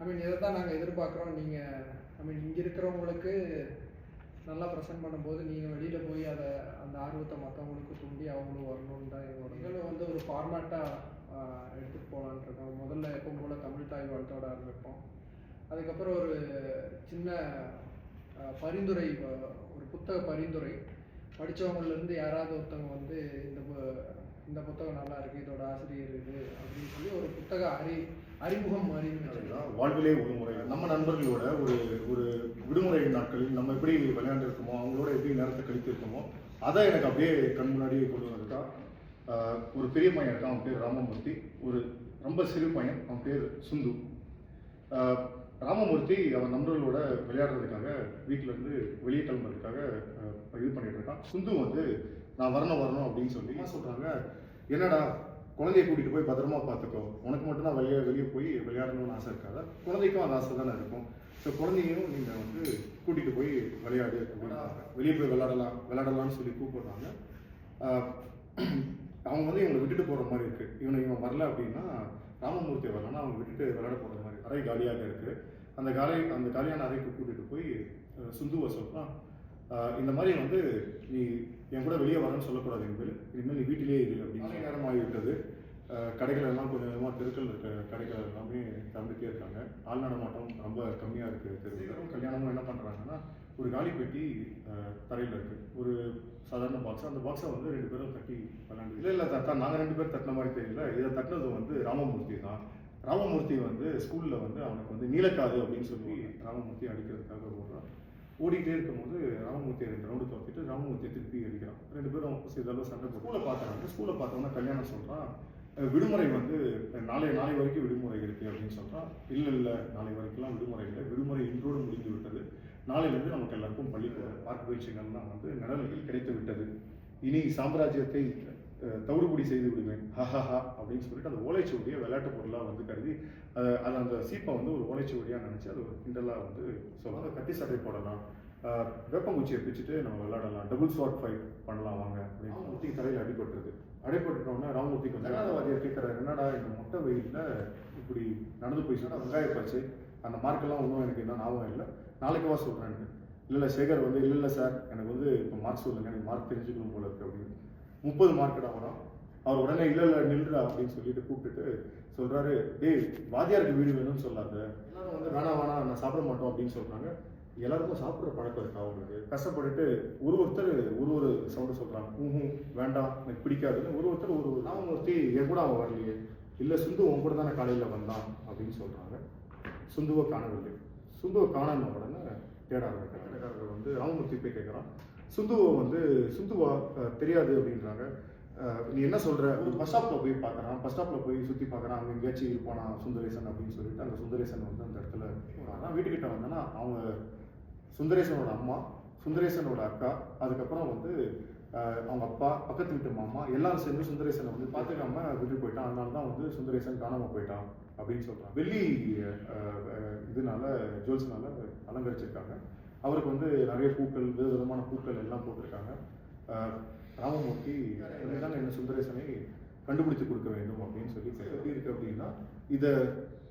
ஐ மீன் இதை தான் நாங்கள் எதிர்பார்க்குறோம். நீங்கள் ஐ மீன் இங்கே இருக்கிறவங்களுக்கு நல்லா ப்ரெசென்ட் பண்ணும்போது நீங்கள் வெளியில் போய் அதை அந்த ஆர்வத்தை மற்றவங்களுக்கு தூண்டி அவங்களும் வரணும்னு தான் எங்களோட நிகழ்வு வந்து ஒரு ஃபார்மேட்டாக எடுத்துகிட்டு போகலான்ட்ருக்கோம் முதல்ல எப்பவும் போல் தமிழ் தாய் வாழ்த்தோட ஆரம்பிப்போம். அதுக்கப்புறம் ஒரு சின்ன பரிந்துரை ஒரு புத்தக பரிந்துரை. படித்தவங்கலேருந்து யாராவது ஒருத்தவங்க வந்து இந்த இந்த புத்தகம் நல்லா இருக்குது இதோட ஆசிரியர் இது அப்படின்னு சொல்லி ஒரு புத்தக அறி அறிமுகம் அப்படின்னா வாழ்விலே ஒரு முறை நம்ம நண்பர்களோட ஒரு ஒரு விடுமுறை நாட்களில் நம்ம எப்படி விளையாண்டு இருக்கோமோ அவங்களோட எப்படி நேரத்தை கழித்து இருக்கோமோ அதை எனக்கு அப்படியே கண் முன்னாடியே கொண்டு வந்திருக்கா. ஆஹ் ஒரு பெரிய பையன் இருக்கான் அவன் பேர் ராமமூர்த்தி. ஒரு ரொம்ப சிறு பையன் அவன் பேர் சுந்து. ராமமூர்த்தி அவன் நண்பர்களோட விளையாடுறதுக்காக வீட்ல இருந்து வெளியே கிளம்புறதுக்காக இது பண்ணிட்டு இருக்கான். சுந்து வந்து நான் வரணும் வரணும் அப்படின்னு சொல்லி என்ன சொல்றாங்க. என்னடா குழந்தைய கூட்டிகிட்டு போய் பத்திரமா பார்த்துக்கோ. உனக்கு மட்டும்தான் வெளியே வெளியே போய் விளையாடணும்னு ஆசை இருக்காதா? குழந்தைக்கும் அந்த ஆசை தானே இருக்கும். ஸோ குழந்தையும் நீங்கள் வந்து கூட்டிகிட்டு போய் விளையாடு அப்படின்னா வெளியே போய் விளையாடலாம் விளையாடலாம்னு சொல்லி கூப்பிடுறாங்க. அவங்க வந்து இவங்களை விட்டுட்டு போகிற மாதிரி இருக்குது இவனை இவன் வரல அப்படின்னா ராமமூர்த்தி வரலன்னா அவங்க விட்டுட்டு விளையாட போகிற மாதிரி. அறை காலியாக இருக்குது அந்த காலை அந்த காலியான அறைக்கு கூட்டிகிட்டு போய் சுந்துவை சொல்கிறான் இந்த மாதிரி வந்து நீ என் கூட வெளியே வரேன்னு சொல்லக்கூடாது இனிமேல் இனிமேல் நீ வீட்டிலேயே இரு அப்படின்னு நேரம் ஆகிவிட்டது. கடைகள் எல்லாம் கொஞ்சம் கொஞ்சமாக தெருக்கள் இருக்க கடைகள் எல்லாமே திறந்துட்டே இருக்காங்க. ஆள் நடமாட்டம் ரொம்ப கம்மியாக இருக்குது தெருவில். கல்யாணமும் என்ன பண்ணுறாங்கன்னா ஒரு காலி பெட்டி தரையில் இருக்குது ஒரு சாதாரண பாக்ஸ் அந்த பாக்ஸை வந்து ரெண்டு பேரும் தட்டி விளாண்டு இல்லை இல்லை தாத்தா நாங்கள் ரெண்டு பேரும் தட்டின மாதிரி தெரியல. இதை தட்டினது வந்து ராமமூர்த்தி தான். ராமமூர்த்தி வந்து ஸ்கூலில் வந்து அவனுக்கு வந்து நீலக்காது அப்படின்னு சொல்லி ராமமூர்த்தி அடிக்கிறதுக்காக ஓடுறான். ஓடிட்டே இருக்கும்போது ராமமூர்த்தி ரெண்டு ரவுண்டு துரத்திட்டு ராமமூர்த்தியை திருப்பி அடிக்கிறான். ரெண்டு பேரும் சிறிதளவு சண்டை போட்டு பார்த்தாங்க பார்க்குறாங்க ஸ்கூலை பார்த்தோம்னா கல்யாணம் சொல்கிறான் விடுமுறை வந்து நாளை நாளை வரைக்கும் விடுமுறை இருக்கு அப்படின்னு சொல்கிறான் இல்லை இல்லை நாளை வரைக்கும்லாம் விடுமுறை இல்லை. விடுமுறை இன்றோடு முடிந்து விட்டது. நாளையிலிருந்து நமக்கு எல்லாருக்கும் பள்ளிக்கூடம் பார்க்க பயிற்சிகள்லாம் வந்து நடவடிக்கை கிடைத்து விட்டது. இனி சாம்ராஜ்யத்தை தவிடுபடி செய்து விடுவேன் ஹஹஹா அப்படின்னு சொல்லிட்டு அந்த ஓலைச்சுவடியை விளையாட்டு பொருளாக வந்து கருதி அதை அதை அந்த சீப்பை வந்து ஒரு ஓலைச்சுவடியாக நினச்சி அது ஒரு கிண்டலாக வந்து சொல்லலாம் அதை கத்தி சட்டை போடலாம். வேப்பங்குச்சியை பிச்சுட்டு நம்ம விளையாடலாம். டபுள் ஸ்வாட் ஃபைட் பண்ணலாம் வாங்க அப்படின்னு ராமூர்த்தி தலையில் அடிபட்டுருது. அடிபட்டுட்டோன்னே ராமூர்த்திக்கு வந்து ஜனாதவாதியை கேட்குறாரு என்னடா இந்த மொட்டை வெயிலில் இப்படி நடந்து போய் சொன்னால் வெங்காய பச்சை அந்த மார்க்கெல்லாம் ஒன்றும் எனக்கு என்ன ஞாபகம் இல்லை. நாளைக்கு வா சொல்கிறேன் இல்லை இல்லை சேகர் வந்து இல்லை இல்லை சார் எனக்கு வந்து இப்போ மார்க் சொல்லுங்க எனக்கு மார்க் தெரிஞ்சுக்கணும் போல இருக்கு அப்படின்னு. முப்பது மார்க்கெட் வரும் அவர் உடனே இல்லை இல்லை நில்றா அப்படின்னு சொல்லிட்டு கூப்பிட்டுட்டு சொல்றாரு டேய் வாத்தியாருக்கு வீடு வேணும்னு சொல்லாத. எல்லாரும் வந்து வேணாம் வேணாம் நான் சாப்பிட மாட்டோம் அப்படின்னு சொல்றாங்க. எல்லாருக்கும் சாப்பிட்ற பழக்கம் இருக்கா அவங்களுக்கு? கஷ்டப்பட்டுட்டு ஒரு ஒருத்தர் ஒரு ஒரு சவுண்டு சொல்றாங்க. ஊஹும் வேண்டாம் எனக்கு பிடிக்காதுன்னு ஒரு ஒருத்தர் ஒரு ஒரு ராமமூர்த்தி என் கூட அவன் வரலையே. இல்லை சுந்து உன் கூட தானே காலையில் வந்தான் அப்படின்னு சொல்றாங்க. சுந்துவை காணவில்லை. சுந்துவை காணாம உடனே தேட ஆரம்பிக்கிறாங்க வந்து ராமமூர்த்தி போய் கேட்குறான் சுந்துவை வந்து சுந்துவா தெரியாது அப்படின்றாங்க. நீ என்ன சொல்ற? ஒரு பஸ் ஸ்டாப்ல போய் பார்க்கறான். பஸ் ஸ்டாப்ல போய் சுத்தி பார்க்கறான். அங்க எங்கேயாச்சும் இருப்பானா சுந்தரேசன் அப்படின்னு சொல்லிட்டு அந்த சுந்தரேசன் வந்து அந்த இடத்துல வீட்டுக்கிட்ட வந்தோன்னா அவங்க சுந்தரேசனோட அம்மா சுந்தரேசனோட அக்கா அதுக்கப்புறம் வந்து அவங்க அப்பா பக்கத்து வீட்டு மாமா எல்லாரும் சேர்ந்து சுந்தரேசனை வந்து பார்த்துக்காம விட்டு போயிட்டான். அதனால தான் வந்து சுந்தரேசன் காணாம போயிட்டான் அப்படின்னு சொல்றான். வெள்ளி இதனால ஜுவல்ஸ்னால அலங்கரிச்சிருக்காங்க. அவருக்கு வந்து நிறைய பூக்கள் வித விதமான பூக்கள் எல்லாம் போட்டிருக்காங்க. ராமமூர்த்தி தான் என்ன சுந்தரேசனை கண்டுபிடித்து கொடுக்க வேண்டும் அப்படின்னு சொல்லி எப்படி இருக்கு அப்படின்னா இதை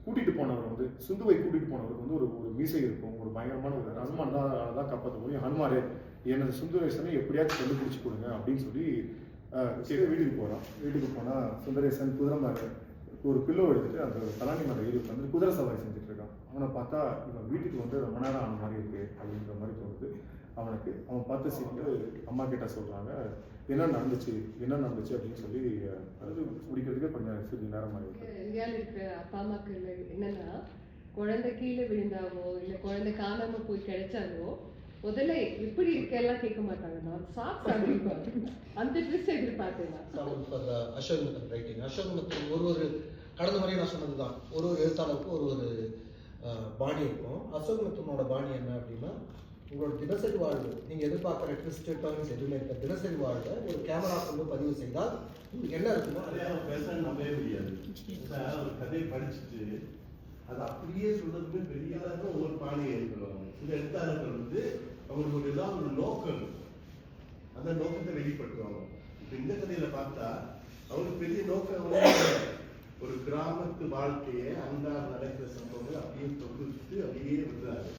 கூட்டிட்டு போனவர் வந்து சுந்துவை கூட்டிட்டு போனவருக்கு வந்து ஒரு ஒரு மீசை இருக்கும் ஒரு பயங்கரமான ஒரு ஹனுமான் தான் தான் காப்பாற்ற முடியும். ஹனுமாரே எனது சுந்தரேசனை எப்படியாச்சும் கண்டுபிடிச்சு கொடுங்க அப்படின்னு சொல்லி வீட்டுக்கு போகிறான் வீட்டுக்கு போனால் சுந்தரேசன் குதிரை ஒரு பில்லோ எடுத்துட்டு அந்த தலாணி மேல ஏறி உட்காந்து குதிரை சவாரி செஞ்சுட்டு இருக்கான். அவனை பார்த்தா இவன் வீட்டுக்கு வந்து ரொம்ப நேரம் ஆன மாதிரி இருக்கு அப்படின்ற மாதிரி தோணுது. அவனுக்கு அவன் பார்த்து சீட்டு அம்மா கிட்ட சொல்றாங்க என்ன நடந்துச்சு? என்ன நடந்துச்சு? அப்படின்னு சொல்லி அது முடிக்கிறதுக்கு கொஞ்சம் சிறிது நேரம் ஆகிருக்கு இந்தியாவில் இருக்கிற அப்பா அம்மாக்கு என்னன்னா குழந்தை கீழே விழுந்தாவோ இல்ல குழந்தை காணாம போய் கிடைச்சாலோ முதல்ல எப்படி இருக்கெல்லாம் கேட்க மாட்டாங்க. நான் சாப்பிட்டு அப்படின்னு அந்த ட்ரெஸ் எதிர்பார்த்தேன் அசோக் மித்தன் ரைட்டிங் அசோக் மித்தன் ஒரு ஒரு கடந்த முறையும் நான் சொன்னது தான் ஒரு ஒரு எழுத்தாளருக்கும் ஒரு ஒரு பாணி இருக்கும். அசோக் மித்தனோட பாணி என்ன அப்படின்னா உங்களோட தினசரி வாழ்வு. நீங்கள் எதிர்பார்க்குற ட்விஸ்ட் டர்ன்ஸ் எதுவுமே இருக்க தினசரி வாழ்வை ஒரு கேமரா கொண்டு பதிவு செய்தால் உங்களுக்கு என்ன இருக்குமோ பேச நம்பவே முடியாது. ஒரு கதையை படிச்சுட்டு அது அப்படியே சொல்றதுமே பெரிய அளவுக்கு ஒவ்வொரு பாணியை இருக்கிறவங்க சில எழுத்தாளர்கள் வந்து அவங்களுக்கு தான் ஒரு நோக்கம். அந்த நோக்கத்தை வெளிப்படுத்துவாங்க. இப்போ இந்த கதையில பார்த்தா அவங்களுக்கு பெரிய நோக்கம் ஒரு கிராமத்து வாழ்க்கையை அன்றாட நடக்கிற சம்பவங்கள் அப்படியே தொகுத்து அப்படியே விடுறாரு.